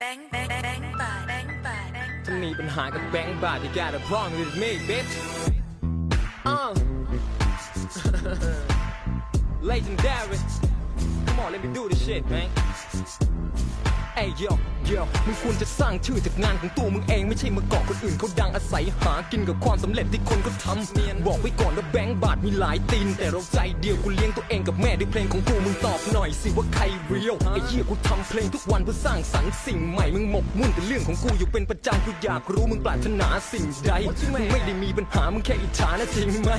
Bang bang bang bang bang bang bang ถ้ามีปัญหากับแบงค์บาท you got a problem with me bitch uh. legendary come on let me do this shit man Hey yo yo มึงควรจะสร้างชื่อจากงานของตัวมึงเองไม่ใช่มาเกาะคนอื่นเขาดังอาศัยหากินกับความสำเร็จที่คนเขาทำเนียนบอกไว้ก่อนว่าแบงค์บาทมีหลายตีน แต่เราใจเดียวกูเลี้ยงตัวเองกับแม่ด้วยเพลงของกูมึงตอบหน่อยสิว่าใครเรียวไอ้เหี้ยกูทำเพลงทุกวันเพื่อสร้างสรรค์สิ่งใหม่มึงหมกมุ่นแต่เรื่องของกูอยู่เป็นประจำกูอยากรู้มึงปรารถนาสิ่งใดมึงไม่ได้มีปัญหามึงแค่อิจฉานะจริงไหม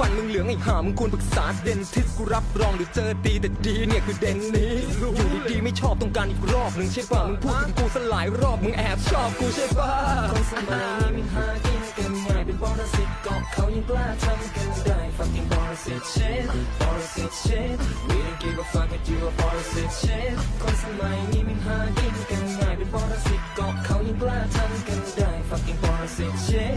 ฟันมึงเหลืองไอ้ห่ามึงควรปรึกษาเดนทิสกูรับรองหรือเจอดีแต่ดีเนี่ยคือเดนนี้อยู่ดีๆไม่ชอบต้องการอีกรอบหนึ่งใช่ป่ะมึงพูดถึงกูสลายรอบมึงแอบชอบกูใช่ป่ะคนสมัยนี้มันหากินกันง่ายเป็นบอสสิทธิ์เกาะเขายังกล้าทำกันได้ fucking บอสสิทธิ์ shit บอสสิทธิ์ shit we don't give a fuck if you a บอสสิทธิ์ shit คนสมัยนี้มันหากินกันง่ายเป็นบอสสิทธิ์เกาะเขายังกล้าทำกันได้ fucking บอสสิทธิ์ shit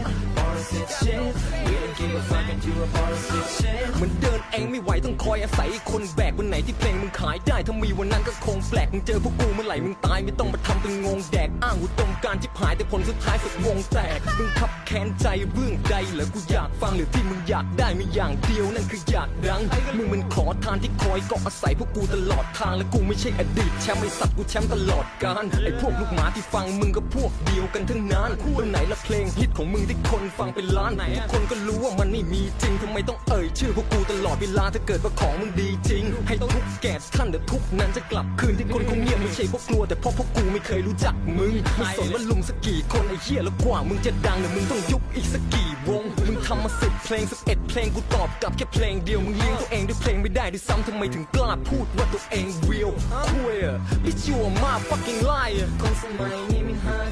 บอสสิทธิ์ shit we don't give a fuck if you a บอนเดินเองไม่ไหวต้องคอยอาศัยคนแบกวันไหนที่เพลงมึงขายได้ถ้ามีวันนั้นก็คงแปลกมึงเจอพวกกูเมื่อไหร่มึงตายไม่ต้องมาทำเป็นงงแดกอ้างอุดมการที่หายแต่ผลสุดท้ายสุดวงแตกมึงขับแค้นใจเรื่องใดเหรอกูอยากฟังหรือที่มึงอยากได้มีอย่างเดียวนั่นคืออยากดังมึงมันขอทานที่คอยเกาะอาศัยพวกกูตลอดทางและกูไม่ใช่อดีตแชมป์ไอสัตว์กูแชมป์ตลอดกาลไอ้พวกลูกหมาที่ฟังมึงก็พวกเดียวกันทั้งนั้นวันไหนละเพลงฮิตของมึงที่คนฟังเป็นล้านทุกคนก็รู้ว่ามันไม่มีจริงทำไมต้องเอ่ยชื่อพวกกูตลอดเวลาถ้าเกิดว่าของมึงดีจริง ให้ทุกแก่ท่านแต่ทุกนั้นจะกลับคืนที่คนคงเงียบไม่ใช่เพราะกลัวแต่เพราะพวกกูไม่เคยรู้จักมึงไม่สนว่าลุมสักกี่คนไอ้เหี้ยแล้วกว่ามึงจะดังเนี่ยมึงต้องยุบอีกสักกี่วงมึงทำมาสิบเพลงสิบเอ็ดเพลงกูตอบกลับแค่เพลงเดียวมึงเลี้ยงตัวเองด้วยเพลงไม่ได้ด้วยซ้ำทำไมถึงกล้าพูดว่าตัวเอง real queer bitch you are my fucking liar คนสมัยนี้ไม่หาย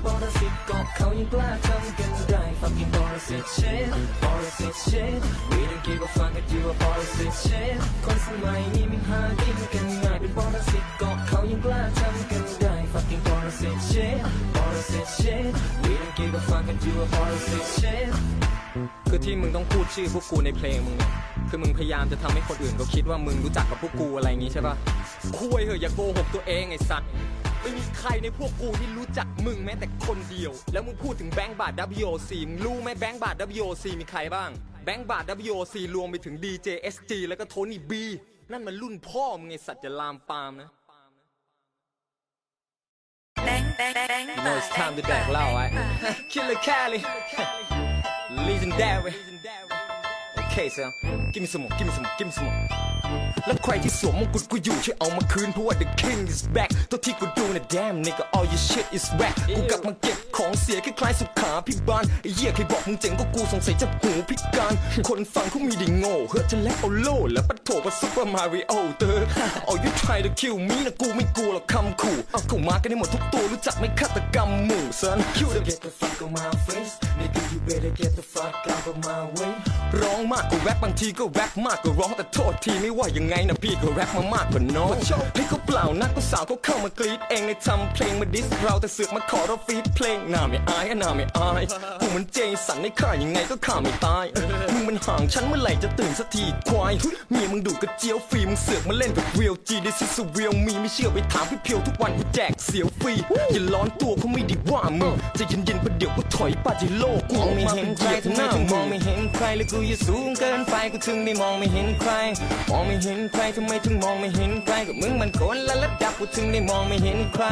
ป็นบอสสิทธิ์เกาะเขายังกล้าทำกันได้ fucking บอสสิทธิ์ shit บอสสิทธิ์ shit we don't give a fuck if you a บอสสิทธิ์ shit คนสมัยนี้ไม่หากินกันง่ายเป็นบอสสิทธิ์เกาะเขายังกล้าทำกันได้ fucking บอสสิทธิ์ shit บอสสิทธิ์ shit we don't give a fuck if you a บอสสิทธิ์ shit คือที่มึงต้องพูดชื่อพวกกูในเพลงมึงเนี่ยคือมึงพยายามจะทำให้คนอื่นเขาคิดว่ามึงรู้จักกับพวกกูอะไรอย่างงี้ใช่ปะคุยเหอะอย่าโกหกตัวเองไอ้สัตว์ ไม่มีใครในพวกกูที่รู้จักมึงแม้แต่คนเดียว แล้วมึงพูดถึงแบงก์บาท WOC มึงรู้ไหมแบงก์บาท WOC มีใครบ้าง แบงก์บาท WOC รวมไปถึง DJ SG แล้วก็โทนี่บีนั่นมันรุ่นพ่อมึงไอ้สัตว์จะลามปามนะ bang bang bang You know it's time to แดกเหล้าไว้ Killer Cali Legendary Okay so give me some more give me some more give me some more แล้วใครที่สวมมงกุฎกูอยู่ช่วยเอามาคืนเพราะว่า the king is back ตัวที่กูดูนะ damn nigga all your shit is whack กูกลับมาเก็บ ของเสียคล้ายๆสุขาพิบาลไอ้เหี้ยใครบอกมึงเจ๋งก็กูสงสัยจะหูพิการ คนฟังเขามีไดีโง่เฮ้อจะแลกเอาโล่แล้วปัดโถปัดซุปเปอร์มาริโอเตอร์ all you try to kill me นะกูไม่กลัวหรอกคำขู่เอาเข้ามากันให้หมดทุกตัวรู้จักไหมฆาตกรรมหมู่ son you the get the fuck on my face nigga you better get the fuck out of my way ร้องมากกว่าแรปบางทีก็แรปมากกว่าร้องแต่โทษทีไม่ว่ายังไงนะพี่ก็แรปมามากกว่าน้องให้เขาเปล่านักก็สาวเขาเข้ามากรีดเองในทำเพลงมาดิสเราแต่เสือกมาขอเราฟีดเพลงหน้าไม่อายอะหน้าไม่อายกูมันเจสันในข่ายังไงก็ข่าไม่ตายมึงมันห่างฉันเมื่อไหร่จะตื่นสักทีควายเมียมึงดูกระเจียวฟรีมึงเสือกมาเล่นกับ real G this is a real me ไม่เชื่อไปถามพี่เพียวทุกวันกูแจกเสียวฟรีอย่าร้อนตัวเขาไม่ด้ว่ามึงใจะเย็นๆประเดี๋ยวกูถอยปาจิโลกกูมองไม่เห็นใครทำไมถึงมองไม่เห็นใครแล้วกูอยู่สูงเกินไป กูถึงได้มองไม่เห็นใคร มองไม่เห็นใครทำไมถึงมองไม่เห็นใครกับมึงมันคนละระดับกูถึงได้มองไม่เห็นใคร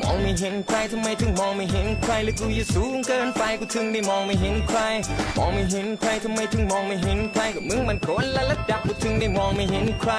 มองไม่เห็นใครทำไมถึงมองไม่เห็นใครและกูอยู่สูงเกินไปกูถึงได้มองไม่เห็นใคร มองไม่เห็นใครทำไมถึงมองไม่เห็นใครกับมึงมันคนละระดับกูถึงได้มองไม่เห็นใคร